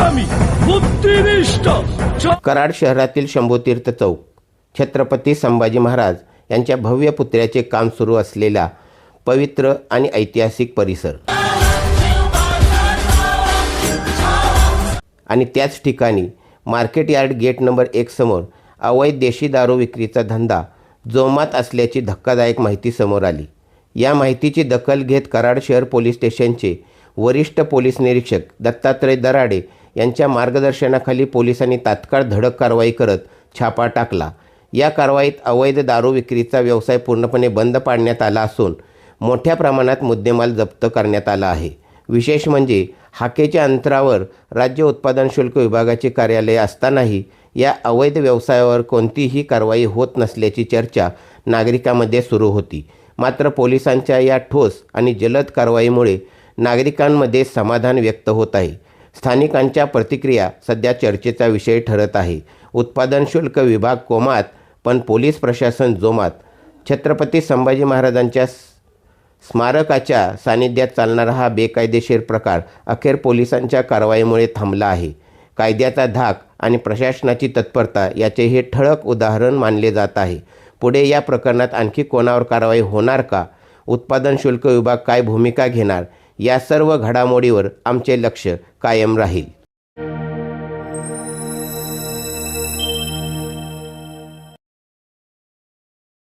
पराक्रमी बुद्धिनिष्ठ कराड शहरातील शंभूतीर्थ चौक. छत्रपती संभाजी महाराज यांच्या भव्य पुतळ्याचे काम सुरू असलेला पवित्र आणि ऐतिहासिक परिसर. आणि त्याच ठिकाणी मार्केट यार्ड गेट नंबर एक समोर अवैध देशी दारू विक्रीचा धंदा जोमात असल्याची धक्कादायक माहिती समोर आली. या माहितीची दखल घेत कराड शहर पोलीस स्टेशनचे वरिष्ठ पोलीस निरीक्षक दत्तात्रय दराडे यांच्या मार्गदर्शनाखाली पोलिसांनी तात्काळ धडक कारवाई करत छापा टाकला. या कारवाईत अवैध दारू विक्रीचा व्यवसाय पूर्णपणे बंद पाडण्यात आला असून मोठ्या प्रमाणात मुद्देमाल जप्त करण्यात आला आहे. विशेष म्हणजे हाकेच्या अंतरावर राज्य उत्पादन शुल्क विभागाचे कार्यालय असतानाही या अवैध व्यवसायावर कोणतीही कारवाई होत नसल्याची चर्चा नागरिकांमध्ये सुरू होती. मात्र पोलिसांच्या या ठोस आणि जलद कारवाईमुळे नागरिकांमध्ये समाधान व्यक्त होत आहे. स्थानिकांच्या प्रतिक्रिया सध्या चर्चेचा विषय ठरत आहे. उत्पादन शुल्क विभाग कोमात पण पोलीस प्रशासन जोमात. छत्रपती संभाजी महाराजांच्या स्मारकाच्या सानिध्यात चालणारा हा बेकायदेशीर प्रकार अखेर पोलिसांच्या कारवाईमुळे थांबला आहे. कायद्याचा धाक आणि प्रशासनाची तत्परता याचे हे ठळक उदाहरण मानले जात आहे. पुढे या प्रकरणात आणखी कोणावर कारवाई होणार का? उत्पादन शुल्क विभाग काय भूमिका घेणार? या सर्व घडामोडीवर आमचे लक्ष कायम राहील.